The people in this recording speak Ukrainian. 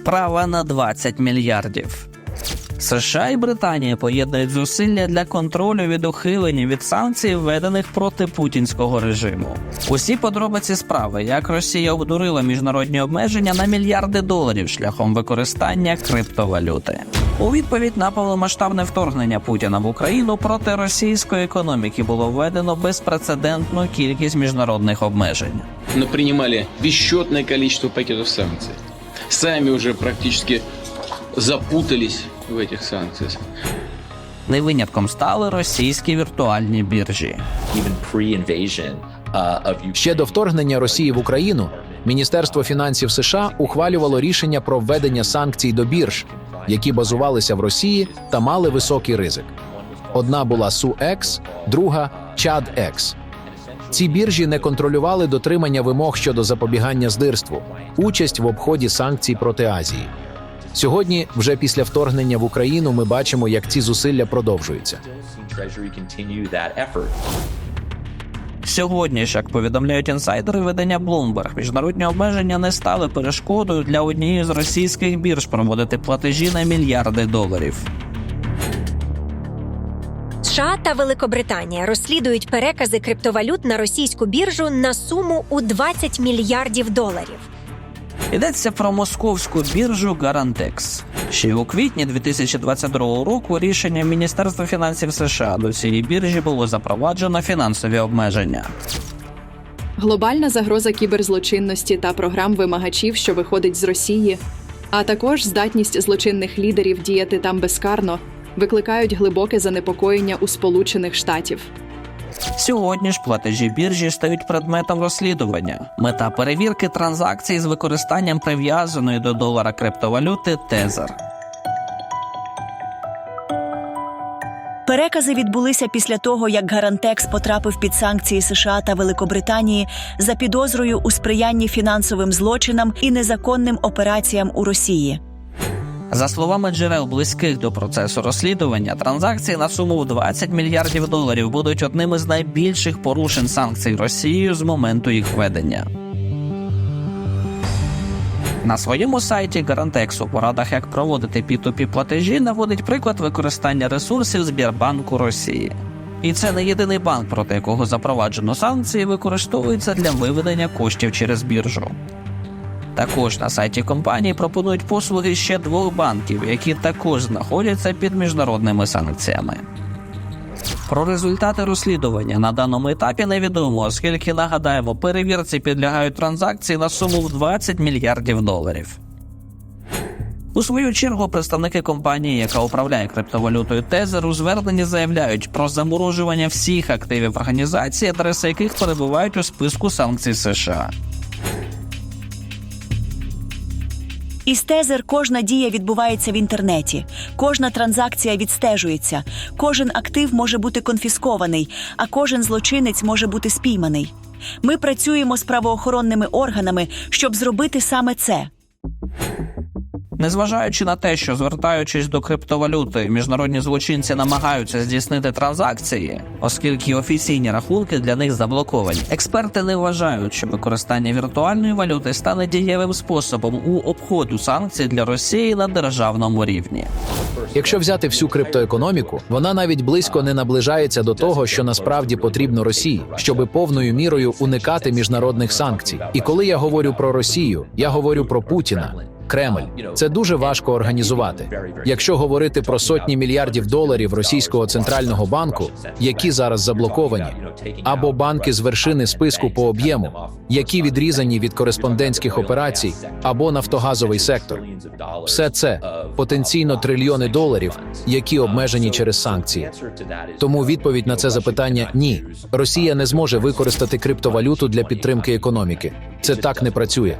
Справа на 20 мільярдів. США і Британія поєднують зусилля для контролю від ухилення від санкцій, введених проти путінського режиму. Усі подробиці справи, як Росія обдурила міжнародні обмеження на мільярди доларів шляхом використання криптовалюти. У відповідь на повномасштабне вторгнення Путіна в Україну проти російської економіки було введено безпрецедентну кількість міжнародних обмежень. но принимали бесчетное количество пакетов санкций. Сами уже практически запутались в этих санкциях. Не винятком стали російські віртуальні біржі. uh. Ще до вторгнення Росії в Україну Міністерство фінансів США ухвалювало рішення про введення санкцій до бірж, які базувалися в Росії та мали високий ризик. Одна була SUEX, друга CHAD-X. Ці біржі не контролювали дотримання вимог щодо запобігання здирству, участь в обході санкцій проти Азії. Сьогодні, вже після вторгнення в Україну, ми бачимо, як ці зусилля продовжуються. Сьогодні як повідомляють інсайдери видання Bloomberg, міжнародні обмеження не стали перешкодою для однієї з російських бірж проводити платежі на мільярди доларів. США та Великобританія розслідують перекази криптовалют на російську біржу на суму у 20 мільярдів доларів. Йдеться про московську біржу Garantex. Ще у квітні 2022 року рішенням Міністерства фінансів США до цієї біржі було запроваджено фінансові обмеження. глобальна загроза кіберзлочинності та програм вимагачів, що виходить з Росії, а також здатність злочинних лідерів діяти там безкарно, викликають глибоке занепокоєння у Сполучених Штатів. Сьогодні ж платежі біржі стають предметом розслідування. Мета перевірки транзакцій з використанням прив'язаної до долара криптовалюти Тезер. Перекази відбулися після того, як Гарантекс потрапив під санкції США та Великобританії за підозрою у сприянні фінансовим злочинам і незаконним операціям у Росії. За словами джерел близьких до процесу розслідування, транзакції на суму в 20 мільярдів доларів будуть одним із найбільших порушень санкцій Росією з моменту їх введення. На своєму сайті Гарантекс у порадах, як проводити P2P платежі, наводить приклад використання ресурсів Збірбанку Росії. І це не єдиний банк, проти якого запроваджено санкції, використовується для виведення коштів через біржу. Також на сайті компанії пропонують послуги ще двох банків, які також знаходяться під міжнародними санкціями. Про результати розслідування на даному етапі невідомо, оскільки нагадаємо, перевірці підлягають транзакції на суму в 20 мільярдів доларів. У свою чергу представники компанії, яка управляє криптовалютою Тезер, у зверненні заявляють про заморожування всіх активів організації, адреси яких перебувають у списку санкцій США. Із тезер кожна дія відбувається в інтернеті, кожна транзакція відстежується, кожен актив може бути конфіскований, а кожен злочинець може бути спійманий. Ми працюємо з правоохоронними органами, щоб зробити саме це. Незважаючи на те, що звертаючись до криптовалюти, міжнародні злочинці намагаються здійснити транзакції, оскільки офіційні рахунки для них заблоковані. Експерти не вважають, що використання віртуальної валюти стане дієвим способом у обходу санкцій для Росії на державному рівні. Якщо взяти всю криптоекономіку, вона навіть близько не наближається до того, що насправді потрібно Росії, щоби повною мірою уникати міжнародних санкцій. І коли я говорю про Росію, я говорю про Путіна. Кремль це дуже важко організувати. Якщо говорити про сотні мільярдів доларів російського центрального банку, які зараз заблоковані, або банки з вершини списку по об'єму, які відрізані від кореспондентських операцій, або нафтогазовий сектор, все це потенційно трильйони доларів, які обмежені через санкції. Тому відповідь на це запитання ні. Росія не зможе використати криптовалюту для підтримки економіки. Це так не працює.